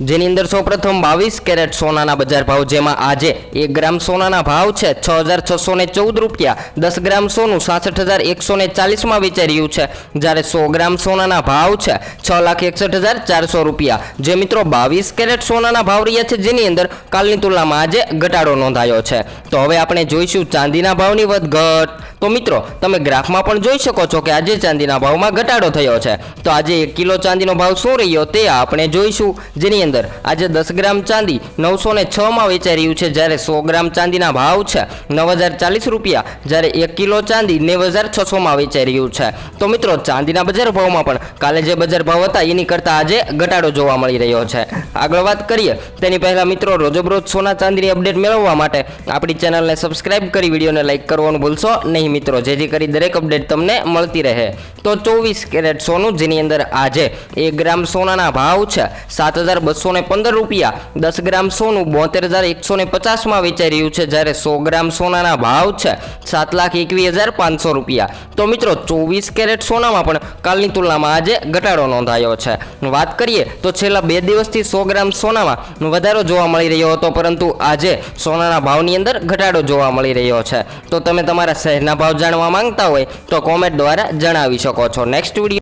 જેની અંદર સૌપ્રથમ બાવીસ કેરેટ સોનાના બજાર ભાવ, જેમાં આજે એક ગ્રામ સોનાના ભાવ છે છ હજાર છસો ને ચૌદ રૂપિયા. દસ ગ્રામ સોનું સાસઠ હજાર એકસો ને ચાલીસમાં વેચાઈ રહ્યું છે. જ્યારે સો ગ્રામ સોનાના ભાવ છે છ લાખ એકસઠ હજાર ચારસો રૂપિયા. જે મિત્રો બાવીસ કેરેટ સોનાના ભાવ રહ્યા છે, જેની અંદર કાલની તુલનામાં આજે ઘટાડો નોંધાયો છે. તો હવે આપણે જોઈશું ચાંદીના ભાવની વધઘટ. તો મિત્રો, તમે ગ્રાફમાં પણ જોઈ શકો છો કે આજે ચાંદીના ભાવમાં ઘટાડો થયો છે. તો આજે એક કિલો ચાંદીનો ભાવ શું રહ્યો તે આપણે જોઈશું. જેની અંદર આજે દસ ગ્રામ ચાંદી નવસો ને છમાં વેચાઈ રહ્યું છે. જ્યારે સો ગ્રામ ચાંદીના ભાવ છે નવ હજાર ચાલીસ રૂપિયા, જ્યારે એક કિલો ચાંદી નેવ હજાર છસોમાં વેચાઈ રહ્યું છે. તો મિત્રો, ચાંદીના બજાર ભાવમાં પણ કાલે જે બજાર ભાવ હતા, એની કરતાં આજે ઘટાડો જોવા મળી રહ્યો છે. આગળ વાત કરીએ, તેની પહેલાં મિત્રો, રોજબરોજ સોના ચાંદીની અપડેટ મેળવવા માટે આપણી ચેનલને સબસ્ક્રાઇબ કરી, વિડીયોને લાઇક કરવાનું ભૂલશો નહીં. મિત્રો, જેથી કરી દરેક અપડેટ તમને મળતી રહે. તો ચોવીસ કેરેટ સોનું, જેની અંદર આજે એક ગ્રામ સોનાના ભાવ છે, સાત હજાર બસો ને પંદર રૂપિયા, દસ ગ્રામ સોનું, બોતેર હજાર એકસો ને પચાસમાં વેચાઈ રહ્યું છે, જ્યારે સો ગ્રામ સોનાના ભાવ છે, સાત લાખ એકવીસ હજાર પાંચસો રૂપિયા. તો મિત્રો, ચોવીસ કેરેટ સોનામાં પણ કાલની તુલનામાં આજે ઘટાડો નોંધાયો છે. વાત કરીએ તો છેલ્લા બે દિવસથી સો ગ્રામ સોનામાં વધારો જોવા મળી રહ્યો હતો, પરંતુ આજે સોનાના ભાવની અંદર ઘટાડો જોવા મળી રહ્યો છે. તો તમે તમારા શહેરના ભાવ જાણવા માંગતા હોય તો કોમેન્ટ દ્વારા જણાવી શકો છો. Next video